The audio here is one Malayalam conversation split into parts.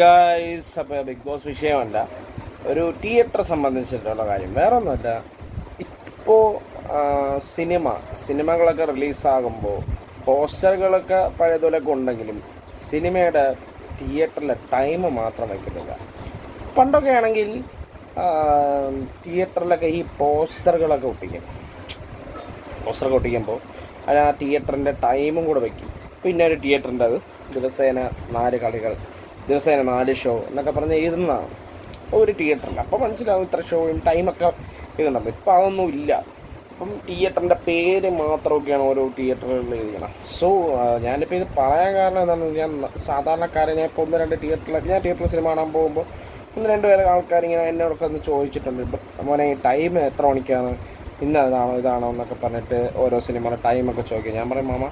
ഗായ്സ് അപ്പോൾ ബിഗ് ബോസ് വിഷയമല്ല. ഒരു തിയേറ്റർ സംബന്ധിച്ചിട്ടുള്ള കാര്യം. വേറെ ഒന്നുമല്ല ഇപ്പോൾ സിനിമ സിനിമകളൊക്കെ റിലീസാകുമ്പോൾ പോസ്റ്ററുകളൊക്കെ പഴയതുപോലൊക്കെ ഉണ്ടെങ്കിലും സിനിമയുടെ തിയേറ്ററിലെ ടൈം മാത്രം വയ്ക്കുന്നില്ല പണ്ടൊക്കെ ആണെങ്കിൽ തിയേറ്ററിലൊക്കെ ഈ പോസ്റ്ററുകളൊക്കെ ഒട്ടിക്കും. പോസ്റ്ററൊക്കെ ഒട്ടിക്കുമ്പോൾ അതിന് ആ തിയേറ്ററിന്റെ ടൈമും കൂടെ വയ്ക്കും പിന്നെ ഒരു തിയേറ്ററിന്റെ അത് ദിവസേന നാല് കളികൾ ദിവസേന നാല് ഷോ എന്നൊക്കെ പറഞ്ഞ് എഴുതുന്നതാണ് ഒരു തിയേറ്ററിൽ അപ്പോൾ മനസ്സിലാവും ഇത്ര ഷോയും ടൈമൊക്കെ എഴുതണം ഇപ്പം അതൊന്നും ഇല്ല. അപ്പം തിയേറ്ററിന്റെ പേര് മാത്രമൊക്കെയാണ് ഓരോ തിയേറ്ററുകളിൽ എഴുതിക്കണം സോ ഞാനിപ്പോൾ ഇത് പറയാൻ കാരണം എന്താണെന്ന് ഞാൻ സാധാരണക്കാരനെ ഇപ്പോൾ ഒന്ന് രണ്ട് തിയേറ്ററിൽ ഞാൻ തിയേറ്ററിൽ സിനിമ കാണാൻ പോകുമ്പോൾ ഒന്ന് രണ്ട് പേരെ ആൾക്കാർ ഇങ്ങനെ എന്നോടൊക്കെ ഒന്ന് ചോദിച്ചിട്ടുണ്ട്. മോനെ ഈ ടൈം എത്ര മണിക്കാണ്? ഇന്ന ഇതാണോ ഇതാണോ? എന്നൊക്കെ പറഞ്ഞിട്ട് ഓരോ സിനിമയുടെ ടൈമൊക്കെ ചോദിക്കും. ഞാൻ പറയും മാമ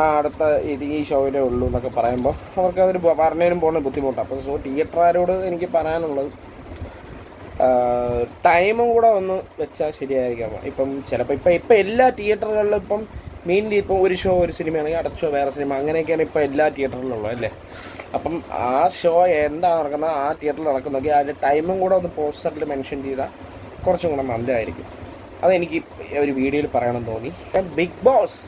അടുത്ത ഇത് ഈ ഷോയിലേ ഉള്ളൂ എന്നൊക്കെ പറയുമ്പോൾ അവർക്ക് അതൊരു പറഞ്ഞതിനും പോകുന്ന ബുദ്ധിമുട്ടാണ് അപ്പോൾ സോ തിയേറ്ററുകാരോട് എനിക്ക് പറയാനുള്ളത് ടൈമും കൂടെ ഒന്ന് വെച്ചാൽ ശരിയായിരിക്കാം. ഇപ്പം ചിലപ്പോൾ ഇപ്പം ഇപ്പം എല്ലാ തിയേറ്ററുകളിലും ഇപ്പം മെയിൻലി ഇപ്പം ഒരു ഷോ ഒരു സിനിമയാണെങ്കിൽ അടുത്ത ഷോ വേറെ സിനിമ അങ്ങനെയൊക്കെയാണ് ഇപ്പോൾ എല്ലാ തിയേറ്ററിലും ഉള്ളത് അല്ലേ? അപ്പം ആ ഷോ എന്താണ് നടക്കുന്നത് ആ തിയേറ്ററിൽ നടക്കുന്നതെങ്കിൽ അതിന്റെ ടൈമും കൂടെ ഒന്ന് പോസ്റ്ററിൽ മെൻഷൻ ചെയ്താൽ കുറച്ചും കൂടെ നല്ലതായിരിക്കും. അതെനിക്ക് ഒരു വീഡിയോയിൽ പറയണം തോന്നി. ബിഗ് ബോസ്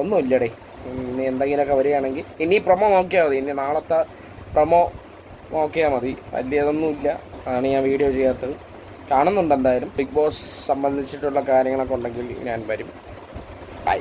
ഒന്നുമില്ലടേ. ഇനി എന്തെങ്കിലുമൊക്കെ വരികയാണെങ്കിൽ ഇനി പ്രൊമോ നോക്കിയാൽ മതി. ഇനി നാളത്തെ പ്രൊമോ നോക്കിയാൽ മതി. വലിയതൊന്നുമില്ല. അതാണ് ഞാൻ വീഡിയോ ചെയ്യാത്തത്. കാണുന്നുണ്ട് എന്തായാലും. ബിഗ് ബോസ് സംബന്ധിച്ചിട്ടുള്ള കാര്യങ്ങളൊക്കെ ഉണ്ടെങ്കിൽ ഞാൻ വരും. ബൈ